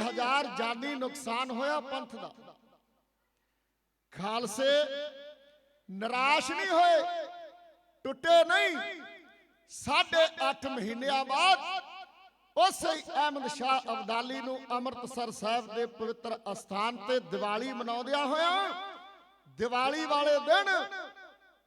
42000 ਜਾਨੀ ਨੁਕਸਾਨ ਹੋਇਆ ਪੰਥ ਦਾ। ਖਾਲਸੇ ਨਿਰਾਸ਼ ਨਹੀਂ ਹੋਏ, ਟੁੱਟੇ ਨਹੀਂ। ਸਾਢੇ 8 ਮਹੀਨਿਆਂ ਬਾਅਦ ਉਸੇ ਅਹਿਮਦ ਸ਼ਾਹ ਅਬਦਾਲੀ ਨੂੰ ਅੰਮ੍ਰਿਤਸਰ ਸਾਹਿਬ ਦੇ ਪਵਿੱਤਰ ਅਸਥਾਨ ਤੇ ਦੀਵਾਲੀ ਮਨਾਉਂਦਿਆਂ ਹੋਇਆ ਦੀਵਾਲੀ ਵਾਲੇ ਦਿਨ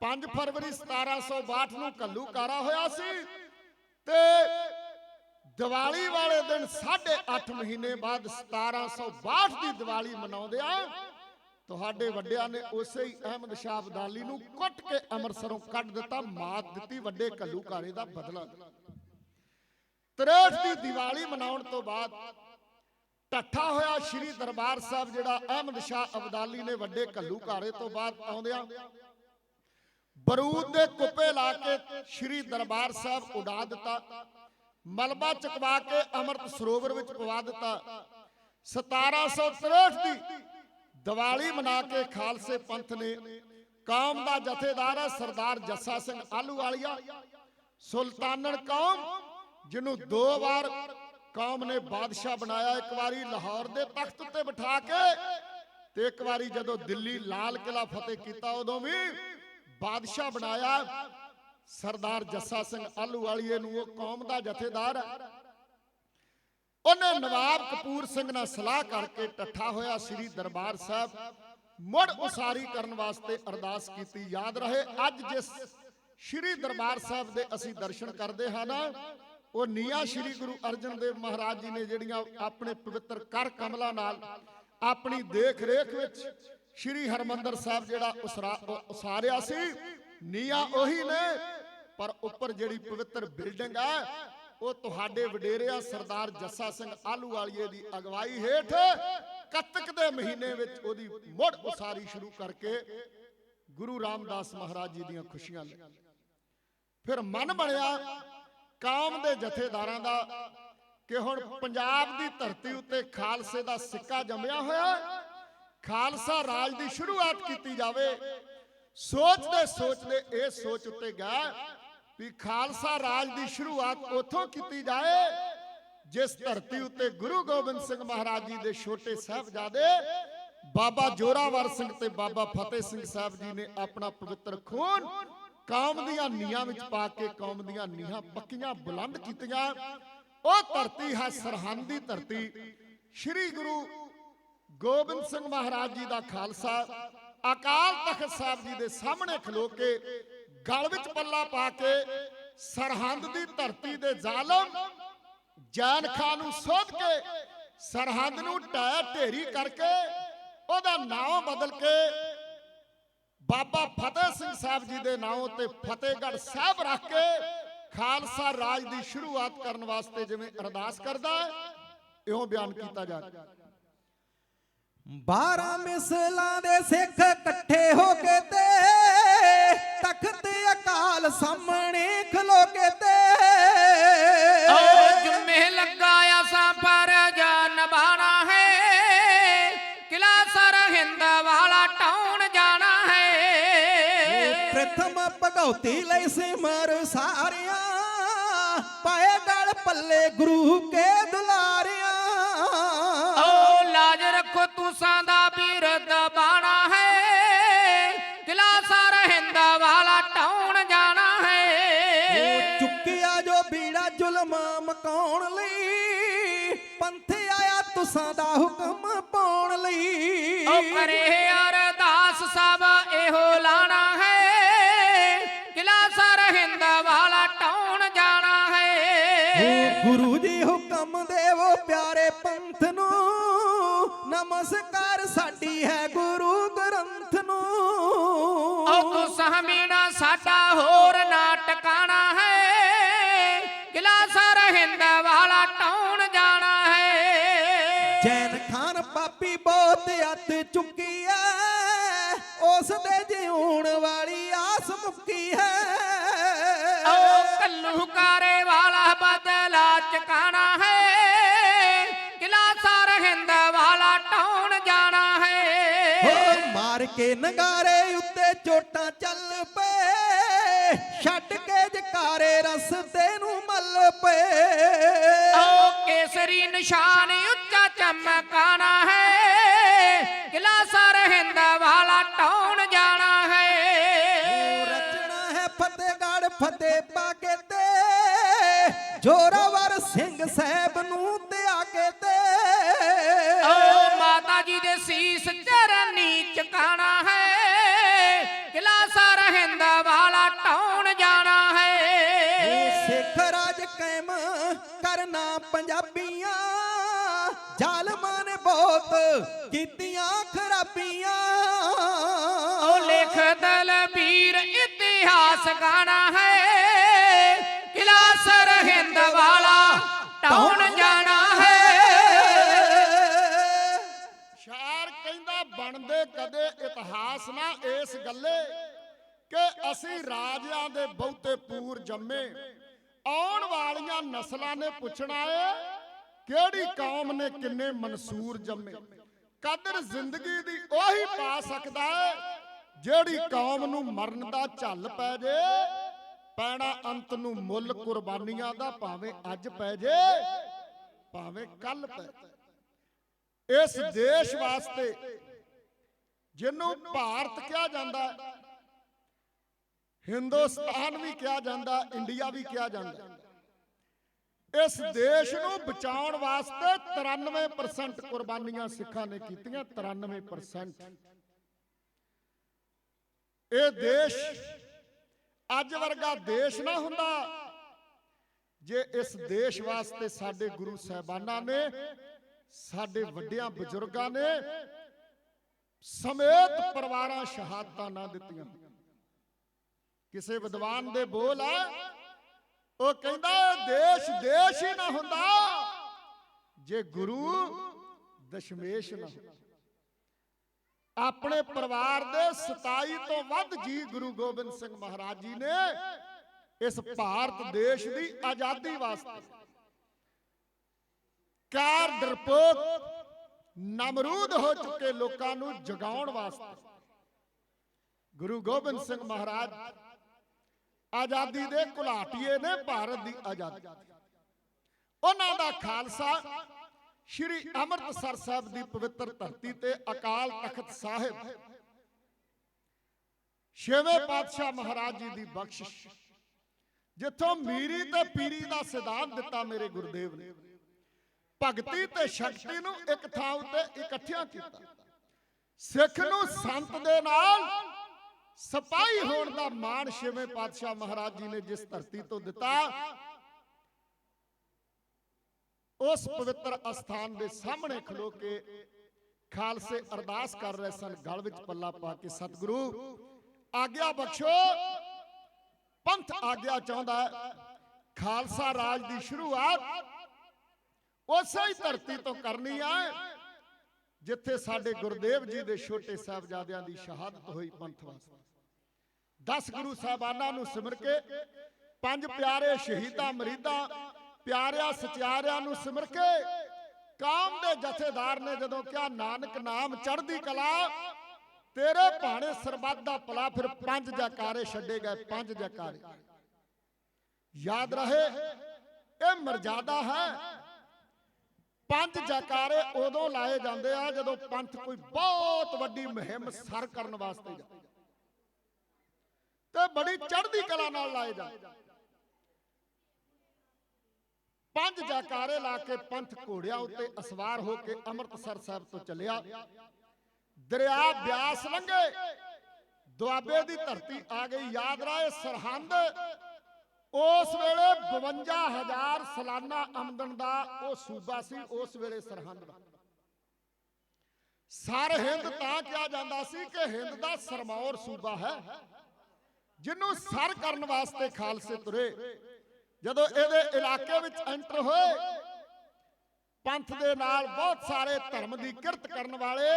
5 ਫਰਵਰੀ 1762 ਨੂੰ ਘੱਲੂਕਾਰਾ ਹੋਇਆ ਸੀ ਤੇ ਦੀਵਾਲੀ ਵਾਲੇ ਦਿਨ 8.5 ਮਹੀਨੇ ਬਾਅਦ 1762 ਦੀ ਦੀਵਾਲੀ ਮਨਾਉਂਦਿਆਂ ਤੁਹਾਡੇ ਵੱਡਿਆਂ ਨੇ ਉਸੇ ਹੀ ਅਹਿਮਦ ਸ਼ਾਹ ਅਬਦਾਲੀ ਨੂੰ ਕੁੱਟ ਕੇ ਅੰਮ੍ਰਿਤਸਰੋਂ ਕੱਢ ਦਿੱਤਾ, ਮਾਤ ਦਿੱਤੀ ਵੱਡੇ ਘੱਲੂਕਾਰੇ ਦਾ ਬਦਲਾ। 63 ਦੀ ਦੀਵਾਲੀ ਮਨਾਉਣ ਤੋਂ ਬਾਅਦ ਟੱਠਾ ਹੋਇਆ ਸ੍ਰੀ ਦਰਬਾਰ ਸਾਹਿਬ, ਜਿਹੜਾ ਅਹਿਮਦ ਸ਼ਾਹ ਅਬਦਾਲੀ ਨੇ ਵੱਡੇ ਘੱਲੂਕਾਰੇ ਤੋਂ ਬਾਅਦ ਆਉਂਦਿਆਂ ਬਰੂਦ ਦੇ ਕੁੱਪੇ ਲਾ ਕੇ ਸ੍ਰੀ ਦਰਬਾਰ ਸਾਹਿਬ ਉਡਾ ਦਿੱਤਾ। ਮਲਬਾ ਚਕਵਾ ਕੇ ਅੰਮ੍ਰਿਤ ਸਰੋਵਰ ਵਿੱਚ ਪਵਾ ਦਿੱਤਾ। 1763 ਦੀ ਦੀਵਾਲੀ ਮਨਾ ਕੇ ਖਾਲਸੇ ਪੰਥ ਨੇ ਕੌਮ ਦਾ ਜਥੇਦਾਰ ਹੈ ਸਰਦਾਰ ਜੱਸਾ ਸਿੰਘ ਆਲੂਵਾਲੀਆ ਸੁਲਤਾਨਨ ਕੌਮ, ਜਿਹਨੂੰ ਦੋ ਵਾਰ ਕੌਮ ਨੇ ਬਾਦਸ਼ਾਹ ਬਣਾਇਆ, ਇੱਕ ਵਾਰੀ ਲਾਹੌਰ ਦੇ ਤਖਤ ਉੱਤੇ ਬਿਠਾ ਕੇ ਤੇ ਇੱਕ ਵਾਰੀ ਜਦੋਂ ਦਿੱਲੀ ਲਾਲ ਕਿਲਾ ਫਤਿਹ ਕੀਤਾ, ਉਦੋਂ ਵੀ ਬਾਦਸ਼ਾਹ ਬਣਾਇਆ। ਸਰਦਾਰ ਜੱਸਾ ਸਿੰਘ ਆਲੂਵਾਲੀਏ ਨੂੰ ਉਹ ਕੌਮ ਦਾ ਜਥੇਦਾਰ। ਹੈ ਉਹਨੇ ਨਵਾਬ ਕਪੂਰ ਸਿੰਘ ਨਾਲ ਸਲਾਹ ਕਰਕੇ ਟੱਠਾ ਹੋਇਆ ਸ੍ਰੀ ਦਰਬਾਰ ਸਾਹਿਬ। ਮੁੜ ਉਸਾਰੀ ਕਰਨ ਵਾਸਤੇ ਅਰਦਾਸ ਕੀਤੀ, ਯਾਦ ਰਹੇ, ਅੱਜ ਜਿਸ ਸ੍ਰੀ ਦਰਬਾਰ ਸਾਹਿਬ ਦੇ ਅਸੀਂ ਦਰਸ਼ਨ ਕਰਦੇ ਹਾਂ ਨਾ, ਉਹ ਨੀਆ ਸ੍ਰੀ ਗੁਰੂ ਅਰਜਨ ਦੇਵ ਮਹਾਰਾਜ ਜੀ ਨੇ ਜਿਹੜੀਆਂ ਆਪਣੇ ਪਵਿੱਤਰ ਕਰ ਕਮਲਾਂ ਨਾਲ ਆਪਣੀ ਦੇਖ ਰੇਖ ਵਿੱਚ ਸ੍ਰੀ ਹਰਮੰਦਰ ਸਾਹਿਬ ਜਿਹੜਾ ਉਸਰਾ- ਉਸਾਰਿਆ ਸੀ ਨੀਆਂ ਉਹੀ ਨੇ, ਪਰ ਉੱਪਰ ਜਿਹੜੀ ਪਵਿੱਤਰ ਬਿਲਡਿੰਗ ਹੈ ਉਹ ਤੁਹਾਡੇ ਵਡੇਰਿਆ ਸਰਦਾਰ ਜੱਸਾ ਸਿੰਘ ਆਲੂਵਾਲੀਏ ਦੀ ਅਗਵਾਈ ਹੇਠ ਕੱਤਕ ਦੇ ਮਹੀਨੇ ਵਿੱਚ ਉਹਦੀ ਮੁੜ ਉਸਾਰੀ ਸ਼ੁਰੂ ਕਰਕੇ ਗੁਰੂ ਰਾਮਦਾਸ ਮਹਾਰਾਜ ਜੀ ਦੀਆਂ ਖੁਸ਼ੀਆਂ ਲਈ। ਫਿਰ ਮਨ ਬਣਿਆ ਕਾਮ ਦੇ ਜਥੇਦਾਰਾਂ ਦਾ ਕਿ ਹੁਣ ਪੰਜਾਬ ਦੀ ਧਰਤੀ ਉੱਤੇ ਖਾਲਸੇ ਦਾ ਸਿੱਕਾ ਜੰਮਿਆ ਹੋਇਆ, ਖਾਲਸਾ ਰਾਜ ਦੀ ਸ਼ੁਰੂਆਤ ਕੀਤੀ ਜਾਵੇ ਸੋਚਦੇ ਸੋਚਦੇ ਇਹ ਸੋਚ ਉੱਤੇ ਗਿਆ ਵੀ ਖਾਲਸਾ ਰਾਜ ਦੀ ਸ਼ੁਰੂਆਤ ਉੱਥੋਂ ਕੀਤੀ ਜਾਏ, ਜਿਸ ਧਰਤੀ ਉੱਤੇ ਗੁਰੂ ਗੋਬਿੰਦ ਸਿੰਘ ਮਹਾਰਾਜ ਜੀ ਦੇ ਛੋਟੇ ਸਾਹਿਬਜ਼ਾਦੇ ਬਾਬਾ ਜੋਰਾਵਰ ਸਿੰਘ ਤੇ ਬਾਬਾ ਫਤਿਹ ਸਿੰਘ ਸਾਹਿਬ ਜੀ ਨੇ ਆਪਣਾ ਪਵਿੱਤਰ ਖੂਨ ਕੌਮ ਦੀਆਂ ਨੀਹਾਂ ਵਿੱਚ ਪਾ ਕੇ ਕੌਮ ਦੀਆਂ ਨੀਹਾਂ ਪੱਕੀਆਂ ਬੁਲੰਦ ਕੀਤੀਆਂ। ਉਹ ਧਰਤੀ ਹੈ ਸਰਹੰਦ ਦੀ ਧਰਤੀ। ਸ੍ਰੀ ਗੁਰੂ ਗੋਬਿੰਦ ਸਿੰਘ ਮਹਾਰਾਜ ਜੀ ਦਾ ਖਾਲਸਾ ਅਕਾਲ ਤਖਤ ਸਾਹਿਬ ਜੀ ਦੇ ਸਾਹਮਣੇ ਖਲੋ ਕੇ ਗਲ ਵਿੱਚ ਪੱਲਾ ਪਾ ਕੇ ਸਰਹੰਦ ਦੀ ਧਰਤੀ ਦੇ ਜ਼ਾਲਮ ਜਾਨ ਖਾਨ ਨੂੰ ਸੋਧ ਕੇ ਸਰਹੰਦ ਨੂੰ ਢਹਿ ਢੇਰੀ ਕਰਕੇ ਉਹਦਾ ਨਾਮ ਬਦਲ ਕੇ ਬਾਬਾ ਫਤਿਹ ਸਿੰਘ ਸਾਹਿਬ ਜੀ ਦੇ ਨਾਮ ਉੱਤੇ ਫਤਿਹਗੜ੍ਹ ਸਾਹਿਬ ਰੱਖ ਕੇ ਖਾਲਸਾ ਰਾਜ ਦੀ ਸ਼ੁਰੂਆਤ ਕਰਨ ਵਾਸਤੇ ਜਿਵੇਂ ਅਰਦਾਸ ਕਰਦਾ ਹੈ ਇਉਂ ਬਿਆਨ ਕੀਤਾ ਜਾ ਰਿਹਾ। 12 ਮਿਸਲਾਂ ਦੇ ਸਿੱਖ ਇਕੱਠੇ ਹੋ ਕੇ ਤੇ ਤਖਤ ਅਕਾਲ ਸਾਹਮਣੇ ਖਲੋ ਕੇ ਤੇ। ਓ ਜੁਮੇ ਲੱਗਾ ਆਸਾਂ ਪਰ ਨਿਭਾਣਾ ਹੈ। ਕਿਲਾ ਸਰਹਿੰਦ ਵਾਲਾ ਟਾਉਣ ਜਾਣਾ ਹੈ। ਪ੍ਰਥਮ ਭਗਉਤੀ ਲਈ ਸਿਮਰ ਸਾਰਿਆਂ ਪਾਏ ਗਲ ਪੱਲੇ ਗੁਰੂ ਕੇ ਤੁਸਾਂ ਦਾ ਬਿਰਦ ਬਾਣਾ ਹੈ। ਕਿਲਾ ਸਰਹਿੰਦ ਵਾਲਾ ਟਾਉਣ ਜਾਣਾ ਹੈ। ਉਹ ਚੁੱਕਿਆ ਜੋ ਬੀੜਾ ਜ਼ੁਲਮਾਂ ਮਕਾਉਣ ਲਈ ਪੰਥ ਆਇਆ ਤੁਸਾਂ ਦਾ ਹੁਕਮ ਪਾਉਣ ਲਈ। ਓ ਕਰੇ ਤੂੰ ਸਾਡਾ ਹੋਰ ਨਾ ਟਿਕਾਣਾ ਹੈ। ਕਿਲਾ ਸਰਹਿੰਦ ਵਾਲਾ ਟਾਉਣ ਜਾਣਾ ਹੈ। ਜੈਨ ਖਾਨ ਪਾਪੀ ਬਹੁਤ ਅੱਤ ਚੁੱਕੀ ਐ ਉਸ ਦੇ ਜਿਉਣ ਵਾਲੀ ਆਸ ਮੁੱਕੀ ਹੈ। ਓ ਕੱਲੂ ਕਾਰੇ ਵਾਲਾ ਬਦਲਾ ਚਕਾਣਾ ਕੇ ਨਗਾਰੇ ਉੱਤੇ ਚੋਟਾਂ ਚੱਲ ਪਏ। ਛੱਡ ਕੇ ਜਕਾਰੇ ਰਸਤੇ ਨੂੰ ਮੱਲ ਪਏ। ਓ ਕੇਸਰੀ ਨਿਸ਼ਾਨ ਉੱਚਾ ਚਮਕਾਣਾ ਹੈ। ਕਿਲਾ ਸਰਹਿੰਦ ਵਾਲਾ ਟਾਉਣ ਜਾਣਾ ਹੈ। ਰਚਣਾ ਹੈ ਫਤਿਹਗੜ੍ਹ ਫਤਿਹ ਪਾ ਕੇ ਤੇ। ਜੋਰਾਵਰ ਸਿੰਘ ਸਾਹਿਬ ਕੀਤੀਆਂ ਖਰਾਬੀਆਂ। ਓ ਲਿਖ ਦਲਬੀਰ ਇਤਿਹਾਸ ਗਾਣਾ ਹੈ। ਕਿਲਾ ਸਰਹਿੰਦ ਵਾਲਾ ਟਾਉਣ ਜਾਣਾ ਹੈ। ਸ਼ਾਰ ਕਹਿੰਦਾ ਬਣਦੇ ਕਦੇ ਇਤਿਹਾਸ ਨਾ ਇਸ ਗੱਲੇ ਕਿ ਅਸੀਂ ਰਾਜਿਆਂ ਦੇ ਬਹੁਤੇ ਪੂਰ ਜੰਮੇ। ਆਉਣ ਵਾਲੀਆਂ ਨਸਲਾਂ ਨੇ ਪੁੱਛਣਾ ਏ ਕਿਹੜੀ ਕੌਮ ਨੇ ਕਿੰਨੇ ਮਨਸੂਰ ਜੰਮੇ? ਕਦਰ ਜ਼ਿੰਦਗੀ ਦੀ ਉਹੀ ਪਾ ਸਕਦਾ ਏ ਜਿਹੜੀ ਕੌਮ ਨੂੰ ਮਰਨ ਦਾ ਝੱਲ ਪੈ ਜੇ ਪੈਣਾ ਅੰਤ ਨੂੰ ਮੁੱਲ ਕੁਰਬਾਨੀਆਂ ਦਾ ਭਾਵੇਂ ਅੱਜ ਪੈ ਜੇ ਭਾਵੇਂ ਕੱਲ ਪੈ ਇਸ ਦੇਸ਼ ਵਾਸਤੇ ਜਿਹਨੂੰ ਭਾਰਤ ਕਿਹਾ ਜਾਂਦਾ ਹੈ, ਹਿੰਦੁਸਤਾਨ ਵੀ ਕਿਹਾ ਜਾਂਦਾ ਇੰਡੀਆ ਵੀ ਕਿਹਾ ਜਾਂਦਾ ਇਸ ਦੇਸ਼ ਨੂੰ ਬਚਾਉਣ ਵਾਸਤੇ 93% ਕੁਰਬਾਨੀਆਂ ਸਿੱਖਾਂ ਨੇ ਕੀਤੀਆਂ 93% ਇਹ ਦੇਸ਼ ਅੱਜ ਵਰਗਾ ਦੇਸ਼ ਨਾ ਹੁੰਦਾ। ਜੇ ਇਸ ਦੇਸ਼ ਵਾਸਤੇ ਸਾਡੇ ਗੁਰੂ ਸਾਹਿਬਾਨਾਂ ਨੇ, ਸਾਡੇ ਵੱਡਿਆਂ ਬਜ਼ੁਰਗਾਂ ਨੇ ਸਮੇਤ ਪਰਿਵਾਰਾਂ ਸ਼ਹਾਦਤਾਂ ਨਾ ਦਿੱਤੀਆਂ। ਕਿਸੇ ਵਿਦਵਾਨ ਦੇ ਬੋਲ ਆ ਉਹ ਕਹਿੰਦਾ ਇਹ ਦੇਸ਼ ਦੇਸ਼ ਹੀ ਨਾ ਹੁੰਦਾ। ਜੇ ਗੁਰੂ ਦਸ਼ਮੇਸ਼ ਨਾ ਆਪਣੇ ਪਰਿਵਾਰ ਦੇ 27 ਤੋਂ ਵੱਧ ਜੀ ਗੁਰੂ ਗੋਬਿੰਦ ਸਿੰਘ ਮਹਾਰਾਜ ਜੀ ਨੇ ਇਸ ਭਾਰਤ ਦੇਸ਼ ਦੀ ਆਜ਼ਾਦੀ ਵਾਸਤੇ ਕਾਰ ਡਰਪੋਕ ਨਮਰੂਦ ਹੋ ਚੁੱਕੇ ਲੋਕਾਂ ਨੂੰ ਜਗਾਉਣ ਵਾਸਤੇ ਗੁਰੂ ਗੋਬਿੰਦ ਸਿੰਘ ਮਹਾਰਾਜ ਆਜ਼ਾਦੀ ਦੇ ਘੁਲਾਟੀਏ ਨੇ ਭਾਰਤ ਦੀ ਆਜ਼ਾਦੀ। ਉਹਨਾਂ ਦਾ ਖਾਲਸਾ ਸ਼੍ਰੀ ਅੰਮ੍ਰਿਤਸਰ ਸਾਹਿਬ ਦੀ ਪਵਿੱਤਰ ਧਰਤੀ ਤੇ ਅਕਾਲ ਤਖਤ ਸਾਹਿਬ, ਛੇਵੇਂ ਪਾਤਸ਼ਾਹ ਮਹਾਰਾਜ ਜੀ ਦੀ ਬਖਸ਼ਿਸ਼, ਜਿੱਥੋਂ ਮੀਰੀ ਤੇ ਪੀਰੀ ਦਾ ਸਿਧਾਂਤ ਦਿੱਤਾ ਮੇਰੇ ਗੁਰਦੇਵ ਨੇ। ਭਗਤੀ ਤੇ ਸ਼ਕਤੀ ਨੂੰ ਇੱਕ ਥਾਂ ਉੱਤੇ ਇਕੱਠਿਆਂ ਕੀਤਾ। ਸਿੱਖ ਨੂੰ ਸੰਤ ਦੇ ਨਾਲ ਸਿਪਾਹੀ ਹੋਣ ਦਾ ਮਾਣ ਛੇਵੇਂ ਪਾਤਸ਼ਾਹ ਮਹਾਰਾਜ ਜੀ ਨੇ ਜਿਸ ਧਰਤੀ ਤੋਂ ਦਿੱਤਾ, ਉਸ ਪਵਿੱਤਰ ਅਸਥਾਨ ਦੇ ਸਾਹਮਣੇ ਖਲੋ ਕੇ ਖਾਲਸੇ ਅਰਦਾਸ ਕਰ ਰਹੇ ਸਨ, ਗਲ ਵਿੱਚ ਪੱਲਾ ਪਾ ਕੇ, ਸਤਿਗੁਰੂ, ਆਗਿਆ ਬਖਸ਼ੋ। ਪੰਥ ਆਗਿਆ ਚਾਹੁੰਦਾ ਖਾਲਸਾ ਰਾਜ ਦੀ ਸ਼ੁਰੂਆਤ ਉਸੇ ਹੀ ਧਰਤੀ ਤੋਂ ਕਰਨੀ ਆ ਜਿੱਥੇ ਸਾਡੇ ਗੁਰਦੇਵ ਜੀ ਦੇ ਛੋਟੇ ਸਾਹਿਬਜ਼ਾਦਿਆਂ ਦੀ ਸ਼ਹਾਦਤ ਹੋਈ ਪੰਥ ਵਾਸਤੇ। 10 ਗੁਰੂ ਸਾਹਿਬਾਨਾਂ ਨੂੰ ਸਿਮਰ ਕੇ ਪੰਜ ਪਿਆਰੇ ਸ਼ਹੀਦਾਂ ਮਰੀਦਾਂ ਪਿਆਰਿਆਂ ਸਚਿਆਰਿਆਂ ਨੂੰ ਸਿਮਰ ਕੇ ਕਾਮ ਦੇ ਜਥੇਦਾਰ ਨੇ ਜਦੋਂ ਕਿਹਾ ਨਾਨਕ ਨਾਮ ਚੜ੍ਹਦੀ ਕਲਾ ਤੇਰੇ ਭਾਣੇ ਸਰਬੱਤ ਦਾ ਭਲਾ ਫਿਰ ਪੰਜ ਜਕਾਰੇ ਛੱਡੇ ਗਏ ਪੰਜ ਜਕਾਰੇ। ਯਾਦ ਰਹੇ ਇਹ ਮਰਜ਼ਾਦਾ ਹੈ ਪੰਜ ਜਕਾਰੇ ਉਦੋਂ ਲਾਏ ਜਾਂਦੇ ਆ ਜਦੋਂ ਪੰਥ ਕੋਈ ਬਹੁਤ ਵੱਡੀ ਮੁਹਿੰਮ ਸਰ ਕਰਨ ਵਾਸਤੇ ਜਾਂਦਾ ਤੇ ਬੜੀ ਚੜ੍ਹਦੀ ਕਲਾ ਨਾਲ ਲਾਏ ਜਾਂਦੇ ਪੰਜ ਜਕਾਰੇ ਲਾ ਕੇ ਪੰਥ ਘੋੜਿਆਂ ਉੱਤੇ ਅਸਵਾਰ ਹੋ ਕੇ ਅੰਮ੍ਰਿਤਸਰ ਸਾਹਿਬ ਤੋਂ ਚੱਲਿਆ। ਦਰਿਆ ਬਿਆਸ ਲੰਘੇ। ਦੁਆਬੇ ਦੀ ਧਰਤੀ ਆ ਗਈ। ਯਾਦ ਰਾਏ ਸਰਹੰਦ। ਉਸ ਵੇਲੇ 52000 ਸਾਲਾਨਾ ਆਮਦਨ ਦਾ ਉਹ ਸੂਬਾ ਸੀ, ਉਸ ਵੇਲੇ ਸਰਹੰਦ ਦਾ। ਸਰ ਹਿੰਦ ਤਾਂ ਕਿਹਾ ਜਾਂਦਾ ਸੀ ਕਿ ਹਿੰਦ ਦਾ ਸਰਮੌਰ ਸੂਬਾ ਹੈ, ਜਿਹਨੂੰ ਸਰ ਕਰਨ ਵਾਸਤੇ ਖਾਲਸੇ ਤੁਰੇ। ਜਦੋਂ ਇਹਦੇ ਇਲਾਕੇ ਵਿੱਚ ਐਂਟਰ ਹੋਏ, ਪੰਥ ਦੇ ਨਾਲ ਬਹੁਤ ਸਾਰੇ ਧਰਮ ਦੀ ਕਿਰਤ ਕਰਨ ਵਾਲੇ,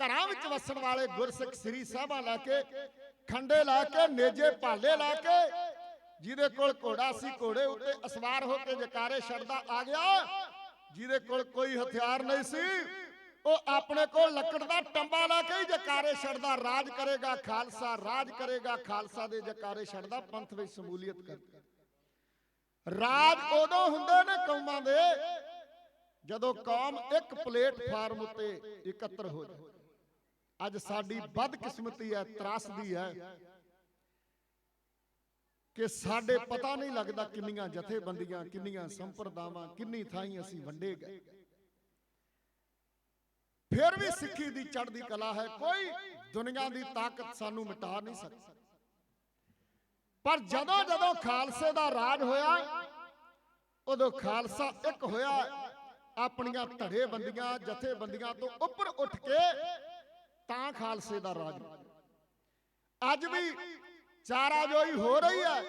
ਘਰਾਂ ਵਿੱਚ ਵਸਣ ਵਾਲੇ ਗੁਰਸਿੱਖ ਸ੍ਰੀ ਸਾਹਿਬਾਂ ਲੈ ਕੇ, ਖੰਡੇ ਲਾ ਕੇ, ਨੇਜੇ ਭਾਲੇ ਲਾ ਕੇ ਜਿਹਦੇ ਕੋਲ ਘੋੜਾ ਸੀ, ਘੋੜੇ ਉੱਤੇ ਅਸਵਾਰ ਹੋ ਕੇ ਜਕਾਰੇ ਛੱਡਦਾ ਆ ਗਿਆ। ਜਿਹਦੇ ਕੋਲ ਕੋਈ ਹਥਿਆਰ ਨਹੀਂ ਸੀ, ਉਹ ਆਪਣੇ ਕੋਲ ਲੱਕੜ ਦਾ ਟੰਬਾ ਲਾ ਕੇ ਹੀ ਜਕਾਰੇ ਛੱਡਦਾ। ਰਾਜ ਕਰੇਗਾ ਖਾਲਸਾ, ਰਾਜ ਕਰੇਗਾ ਖਾਲਸਾ ਦੇ ਜਕਾਰੇ ਛੱਡਦਾ, ਪੰਥ ਵਿੱਚ ਸ਼ਮੂਲੀਅਤ ਕਰਦਾ। ਰਾਜ ਉਦੋਂ ਹੁੰਦੇ ਨੇ ਕੌਮਾਂ ਦੇ, ਜਦੋਂ ਕੌਮ ਇੱਕ ਪਲੇਟਫਾਰਮ ਉੱਤੇ ਇਕੱਤਰ ਹੋ ਜਾਵੇ ਅੱਜ ਸਾਡੀ ਬਦਕਿਸਮਤੀ ਹੈ, ਤਰਾਸਦੀ ਹੈ ਕਿ ਸਾਡੇ ਪਤਾ ਨਹੀਂ ਲੱਗਦਾ ਕਿੰਨੀਆਂ ਜਥੇਬੰਦੀਆਂ, ਕਿੰਨੀਆਂ ਸੰਪਰਦਾਵਾਂ, ਕਿੰਨੀ ਥਾਈਂ ਅਸੀਂ ਵੰਡੇ ਗਏ। ਫਿਰ ਵੀ ਸਿੱਖੀ ਦੀ ਚੜ੍ਹਦੀ ਕਲਾ ਹੈ, ਕੋਈ ਦੁਨੀਆ ਦੀ ਤਾਕਤ ਸਾਨੂੰ ਮਿਟਾ ਨਹੀਂ ਸਕਦੀ। ਪਰ ਜਦੋਂ ਜਦੋਂ ਖਾਲਸੇ ਦਾ ਰਾਜ ਹੋਇਆ, ਉਦੋਂ ਖਾਲਸਾ ਇੱਕ ਹੋਇਆ, ਆਪਣੀਆਂ ਧੜੇ ਬੰਦੀਆਂ ਜਥੇਬੰਦੀਆਂ ਤੋਂ ਉੱਪਰ ਉੱਠ ਕੇ ਤਾਂ ਖਾਲਸੇ ਦਾ ਰਾਜ ਅੱਜ ਵੀ ਚਾਰਾਜੋਈ ਹੋ ਰਹੀ ਹੈ।